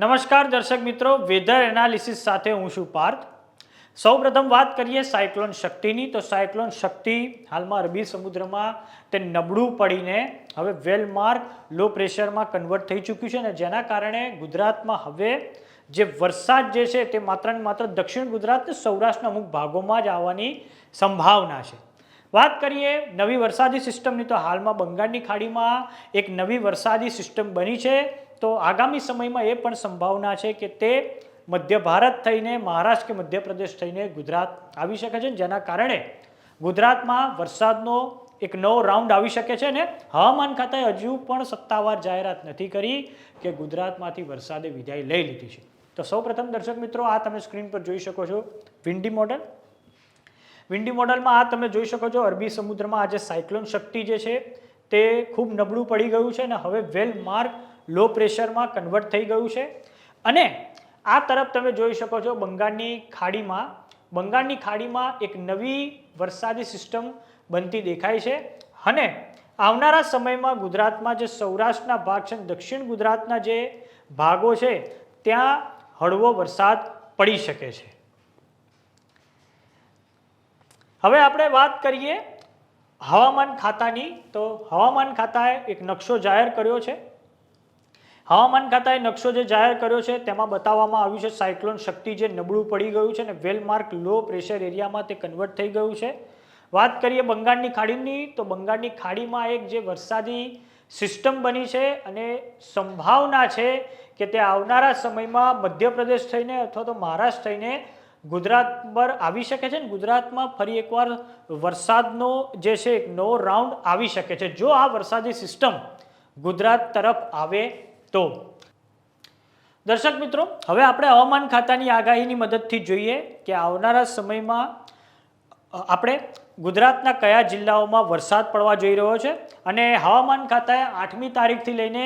નમસ્કાર દર્શક મિત્રો, વેધર એનાલિસિસ સાથે હું છું પાર્થ. સૌપ્રથમ વાત કરીએ સાયક્લોન શક્તિની. તો સાયક્લોન શક્તિ હાલમાં અરબી સમુદ્રમાં તે નબળું પડીને હવે વેલ માર્ક લો પ્રેશરમાં કન્વર્ટ થઈ ચૂક્યું છે અને જેના કારણે ગુજરાતમાં હવે જે વરસાદ જે છે તે માત્ર ને માત્ર દક્ષિણ ગુજરાત સૌરાષ્ટ્રના અમુક ભાગોમાં જ આવવાની સંભાવના છે. વાત કરીએ નવી વરસાદી સિસ્ટમની. તો હાલમાં બંગાળની ખાડીમાં એક નવી વરસાદી સિસ્ટમ બની છે. તો આગામી સમયમાં એ પણ સંભાવના છે કે તે મધ્ય ભારત થઈને, મહારાષ્ટ્ર કે મધ્યપ્રદેશ થઈને ગુજરાત આવી શકે છે જેના કારણે ગુજરાતમાં વરસાદનો એક નવો રાઉન્ડ આવી શકે છે ને. હવામાન ખાતાએ હજુ પણ સત્તાવાર જાહેરાત નથી કરી કે ગુજરાતમાંથી વરસાદે વિદાય લઈ લીધી છે. તો સૌપ્રથમ દર્શક મિત્રો, આ તમે સ્ક્રીન પર જોઈ શકો છો વિન્ડી મોડલ. વિન્ડી મોડલમાં આ તમે જોઈ શકો છો અરબી સમુદ્રમાં આજે સાયક્લોન શક્તિ જે છે તે ખૂબ નબળું પડી ગયું છે અને હવે વેલ માર્ક લો પ્રેશરમાં કન્વર્ટ થઈ ગયું છે. અને આ તરફ તમે જોઈ શકો છો બંગાળની ખાડીમાં બંગાળની ખાડીમાં એક નવી વરસાદી સિસ્ટમ બનતી દેખાય છે. અને આવનારા સમયમાં ગુજરાતમાં જે સૌરાષ્ટ્રના ભાગ છે દક્ષિણ ગુજરાતના જે ભાગો છે, ત્યાં હળવો વરસાદ પડી શકે છે. હવે આપણે વાત કરીએ હવામાન ખાતાની. તો હવામાન ખાતાએ એક નકશો જાહેર કર્યો છે. હવામાન ખાતાએ નકશો જે જાહેર કર્યો છે તેમાં બતાવવામાં આવ્યું છે સાયક્લોન શક્તિ જે નબળું પડી ગયું છે અને વેલમાર્ક લો પ્રેશર એરિયામાં તે કન્વર્ટ થઈ ગયું છે. વાત કરીએ બંગાળની ખાડીની, તો બંગાળની ખાડીમાં એક જે વરસાદી સિસ્ટમ બની છે અને સંભાવના છે કે તે આવનારા સમયમાં મધ્યપ્રદેશ થઈને અથવા તો મહારાષ્ટ્ર થઈને ગુજરાત પર આવી શકે છે ને ગુજરાતમાં ફરી એકવાર વરસાદનો જે છે એક નવો રાઉન્ડ આવી શકે છે. જો આ વરસાદી સિસ્ટમ ગુજરાત તરફ આવે તો દર્શક મિત્રો, હવે આપણે હવામાન ખાતાની આગાહીની મદદથી જોઈએ કે આવનારા સમયમાં આપણે ગુજરાતના કયા જિલ્લાઓમાં વરસાદ પડવા જઈ રહ્યો છે અને હવામાન ખાતાએ આઠમી તારીખથી લઈને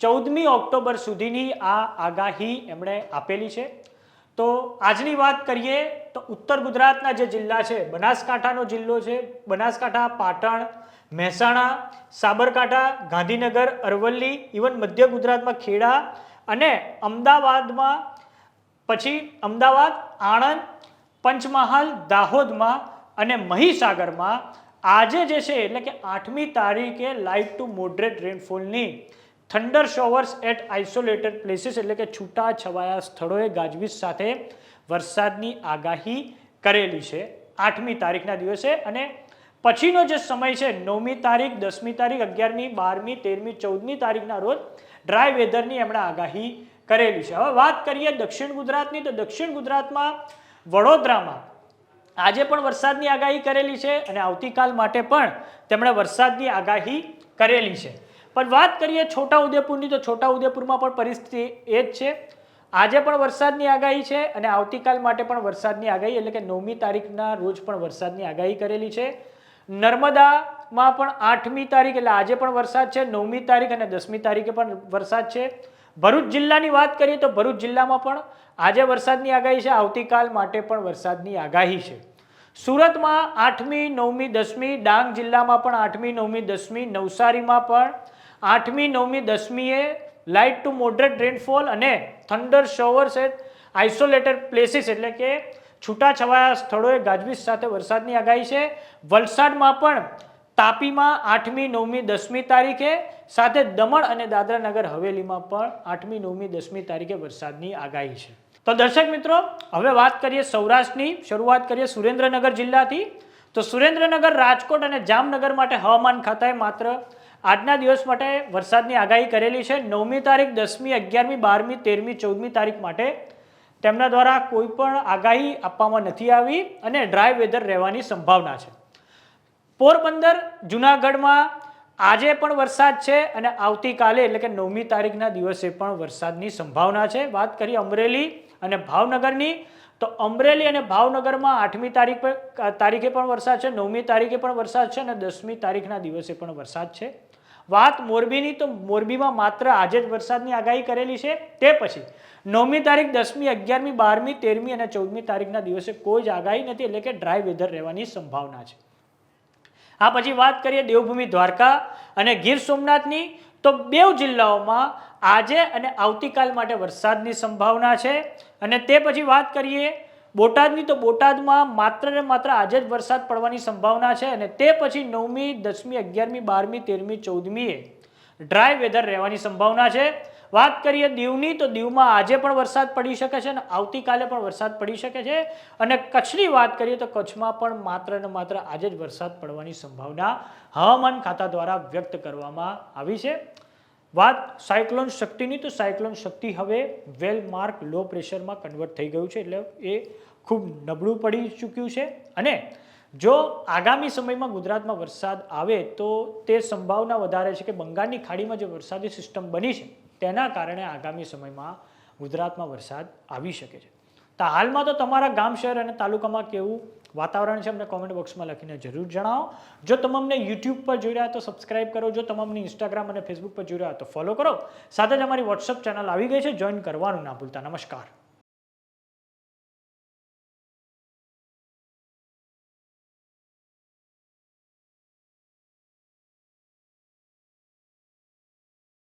ચૌદમી ઓક્ટોબર સુધીની આ આગાહી એમણે આપેલી છે. તો આજની વાત કરીએ તો ઉત્તર ગુજરાતના જે જિલ્લા છે, બનાસકાંઠાનો જિલ્લો છે, બનાસકાંઠા, પાટણ, મહેસાણા, સાબરકાંઠા, ગાંધીનગર, અરવલ્લી, ઇવન મધ્ય ગુજરાતમાં ખેડા અને અમદાવાદમાં પછી અમદાવાદ, આણંદ, પંચમહાલ, દાહોદમાં અને મહીસાગરમાં આજે જે છે, એટલે કે આઠમી તારીખે light to moderate રેનફોલની thunder showers at isolated places એટલે કે છૂટા છવાયા સ્થળોએ ગાજવીજ સાથે વરસાદની આગાહી કરેલી છે. આઠમી તારીખના દિવસે અને પછીનો જે સમય છે, નવમી તારીખ, દસમી તારીખ, અગિયારમી, બારમી, તેરમી, ચૌદમી તારીખના રોજ ડ્રાય વેધરની એમણે આગાહી કરેલી છે. હવે વાત કરીએ દક્ષિણ ગુજરાતની, તો દક્ષિણ ગુજરાતમાં વડોદરામાં આજે પણ વરસાદની આગાહી કરેલી છે અને આવતીકાલ માટે પણ તેમણે વરસાદની આગાહી કરેલી છે. પણ વાત કરીએ છોટા ઉદેપુરની તો છોટા ઉદેપુરમાં પણ પરિસ્થિતિ એ જ છે. આજે પણ વરસાદની આગાહી છે અને આવતીકાલ માટે પણ વરસાદની આગાહી, એટલે કે નવમી તારીખના રોજ પણ વરસાદની આગાહી કરેલી છે. નર્મદામાં પણ આઠમી તારીખ, એટલે આજે પણ વરસાદ છે. નવમી તારીખ અને દસમી તારીખે પણ વરસાદ છે. ભરૂચ જિલ્લાની વાત કરીએ તો ભરૂચ જિલ્લામાં પણ આજે વરસાદની આગાહી છે. આવતીકાલ માટે પણ વરસાદની આગાહી છે. સુરતમાં આઠમી, નવમી, દસમી, ડાંગ જિલ્લામાં પણ આઠમી, નવમી, દસમી, નવસારીમાં પણ આઠમી, નવમી, દસમીએ લાઇટ ટુ મોડરેટ રેનફોલ અને thunder showers at isolated places એટલે કે છૂટાછવાયા સ્થળોએ ગાજવીજ સાથે વરસાદની આગાહી છે. વલસાડમાં પણ તાપીમાં આઠમી, નવમી, દસમી તારીખે, સાથે દમણ અને દાદરા નગર હવેલીમાં પણ આઠમી, નવમી, દસમી તારીખે વરસાદની આગાહી છે. તો દર્શક મિત્રો, હવે વાત કરીએ સૌરાષ્ટ્રની, શરૂઆત કરીએ સુરેન્દ્રનગર જિલ્લાથી. તો સુરેન્દ્રનગર, રાજકોટ અને જામનગર માટે હવામાન ખાતાએ માત્ર આજના દિવસ માટે વરસાદની આગાહી કરેલી છે. નવમી તારીખ, દસમી, અગિયારમી, બારમી, તેરમી, ચૌદમી તારીખ માટે તેમના દ્વારા કોઈ પણ આગાહી આપવામાં નથી આવી અને ડ્રાય વેધર રહેવાની સંભાવના છે. પોરબંદર, જુનાગઢમાં આજે પણ વરસાદ છે અને આવતીકાલે એટલે કે નવમી તારીખના દિવસે પણ વરસાદની સંભાવના છે. વાત કરીએ અમરેલી અને ભાવનગરની. તો અમરેલી અને ભાવનગરમાં આઠમી તારીખ તારીખે પણ વરસાદ છે, નવમી તારીખે પણ વરસાદ છે અને દસમી તારીખના દિવસે પણ વરસાદ છે. વાત મોરબીની તો મોરબીમાં માત્ર આજે જ વરસાદની આગાહી કરેલી છે, તે પછી નવમી તારીખ, દસમી, અગિયારમી, બારમી, તેરમી અને ચૌદમી તારીખના દિવસે કોઈ જ આગાહી નથી, એટલે કે ડ્રાય વેધર રહેવાની સંભાવના છે. આ પછી વાત કરીએ દેવભૂમિ દ્વારકા અને ગીર સોમનાથની, તો બેવ જિલ્લાઓમાં આજે અને આવતીકાલ માટે વરસાદની સંભાવના છે. અને તે પછી વાત કરીએ, બોટાદની તો બોટાદમાં માત્ર ને માત્ર આજે જ વરસાદ પડવાની સંભાવના છે અને તે પછી નવમી, દસમી, અગિયારમી, બારમી, તેરમી, ચૌદમીએ ડ્રાય વેધર રહેવાની સંભાવના છે. વાત કરીએ દીવની, તો દીવમાં આજે પણ વરસાદ પડી શકે છે અને આવતીકાલે પણ વરસાદ પડી શકે છે. અને કચ્છની વાત કરીએ તો કચ્છમાં પણ માત્ર ને માત્ર આજે જ વરસાદ પડવાની સંભાવના હવામાન ખાતા દ્વારા વ્યક્ત કરવામાં આવી છે. વાત સાયક્લોન શક્તિની, તો સાયક્લોન શક્તિ હવે વેલ માર્ક લો પ્રેશરમાં કન્વર્ટ થઈ ગયું છે, એટલે એ ખૂબ નબળું પડી ચૂક્યું છે. અને જો આગામી સમયમાં ગુજરાતમાં વરસાદ આવે, તો તે સંભાવના વધારે છે કે બંગાળની ખાડીમાં જે વરસાદી સિસ્ટમ બની છે, તેના કારણે આગામી સમયમાં ગુજરાતમાં વરસાદ આવી શકે છે. તો હાલમાં તો તમારા ગામ, શહેર અને તાલુકામાં કેવું વાતાવરણ છે અમને કોમેન્ટ બોક્સમાં લખીને જરૂર જણાવો. જો તમને યુટ્યુબ પર જોઈ રહ્યા તો સબસ્ક્રાઇબ કરો. જો તમને ઇન્સ્ટાગ્રામ અને ફેસબુક પર જોઈ રહ્યા તો ફોલો કરો. સાથે જ અમારી વોટ્સઅપ ચેનલ આવી ગઈ છે. જોઈન કરવાનું ના ભૂલતા. નમસ્કાર.